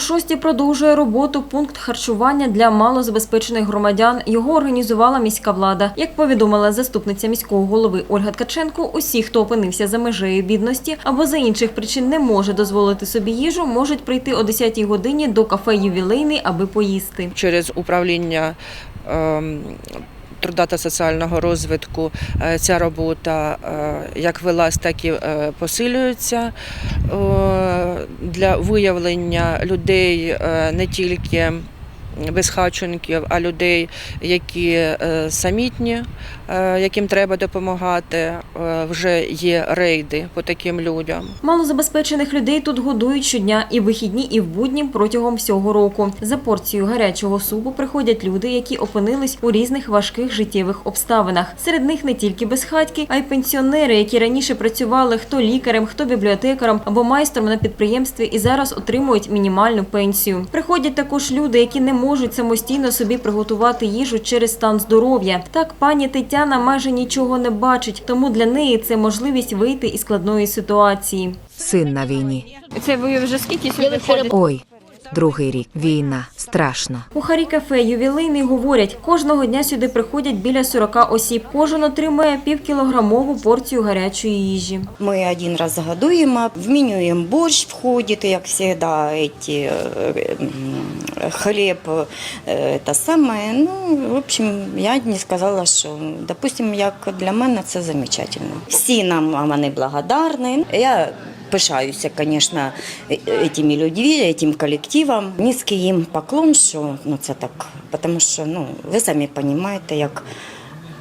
шості продовжує роботу пункт харчування для малозабезпечених громадян. Його організувала міська влада. Як повідомила заступниця міського голови Ольга Ткаченко, усі, хто опинився за межею бідності або за інших причин не може дозволити собі їжу, можуть прийти о 10-й годині до кафе ювілейний, аби поїсти. через управління ем, труда та соціального розвитку е, ця робота е, як велась, так і е, посилюється для виявлення людей не тільки безхаченків, а людей, які е, самітні, е, яким треба допомагати. Е, Вже є рейди по таким людям. Малозабезпечених людей тут годують щодня і вихідні, і в будні протягом всього року. За порцію гарячого супу приходять люди, які опинились у різних важких життєвих обставинах. Серед них не тільки безхатьки, а й пенсіонери, які раніше працювали хто лікарем, хто бібліотекарем або майстром на підприємстві і зараз отримують мінімальну пенсію. Приходять також люди, які не можуть самостійно собі приготувати їжу через стан здоров'я. Так пані Тетяна майже нічого не бачить, тому для неї це можливість вийти із складної ситуації. Син на війні. Це ви вже скільки сюди ходите? Ой, другий рік. Війна. Страшно. Кухарі кафе ювілейний говорять, кожного дня сюди приходять біля 40 осіб. Кожен отримує півкілограмову порцію гарячої їжі. Мы один раз годуем, в меню им борщ входит, как всегда, эти э, м, хлеб, э, это самое. Ну, в общем, я не сказала, що, допустим, як для мене це замечательно. Всі нам вони благодарні. Я пишаюся, звісно, этими людьми, этим колективом. Низький їм поклон, що ну, це так, тому що, ну, ви самі розумієте, як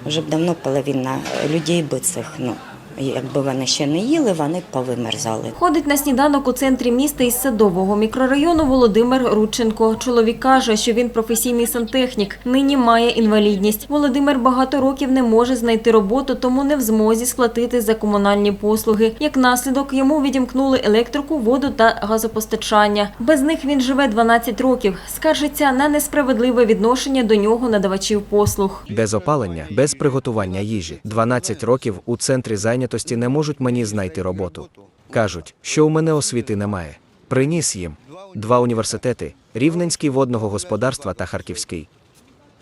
вже б давно половина людей би цих, ну, якби вони ще не їли, вони повимерзали. Ходить на сніданок у центрі міста із садового мікрорайону Володимир Рудченко. Чоловік каже, що він професійний сантехнік, нині має інвалідність. Володимир багато років не може знайти роботу, тому не в змозі сплатити за комунальні послуги. Як наслідок, йому відімкнули електрику, воду та газопостачання. Без них він живе 12 років. Скаржиться на несправедливе відношення до нього надавачів послуг. Без опалення, без приготування їжі. 12 років у центрі зайнятості не можуть мені знайти роботу. Кажуть, що у мене освіти немає. Приніс їм два університети: Рівненський водного господарства та Харківський.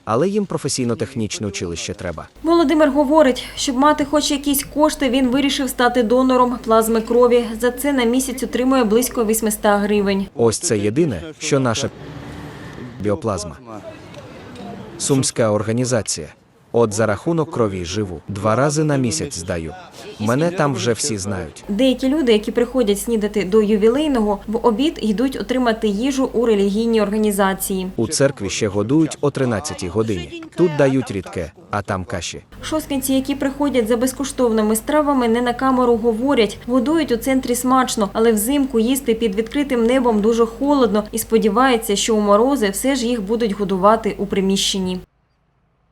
Але їм професійно-технічне училище треба. Володимир говорить, щоб мати хоч якісь кошти, він вирішив стати донором плазми крові. За це на місяць отримує близько 800 гривень. Ось це єдине, що наша біоплазма. Сумська організація. От за рахунок крові живу. Два рази на місяць здаю. Мене там вже всі знають. Деякі люди, які приходять снідати до ювілейного, в обід йдуть отримати їжу у релігійній організації. У церкві ще годують о 13 годині. Тут дають рідке, а там каші. Шосткинці, які приходять за безкоштовними стравами, не на камеру говорять. Годують у центрі смачно, але взимку їсти під відкритим небом дуже холодно і сподіваються, що у морози все ж їх будуть годувати у приміщенні.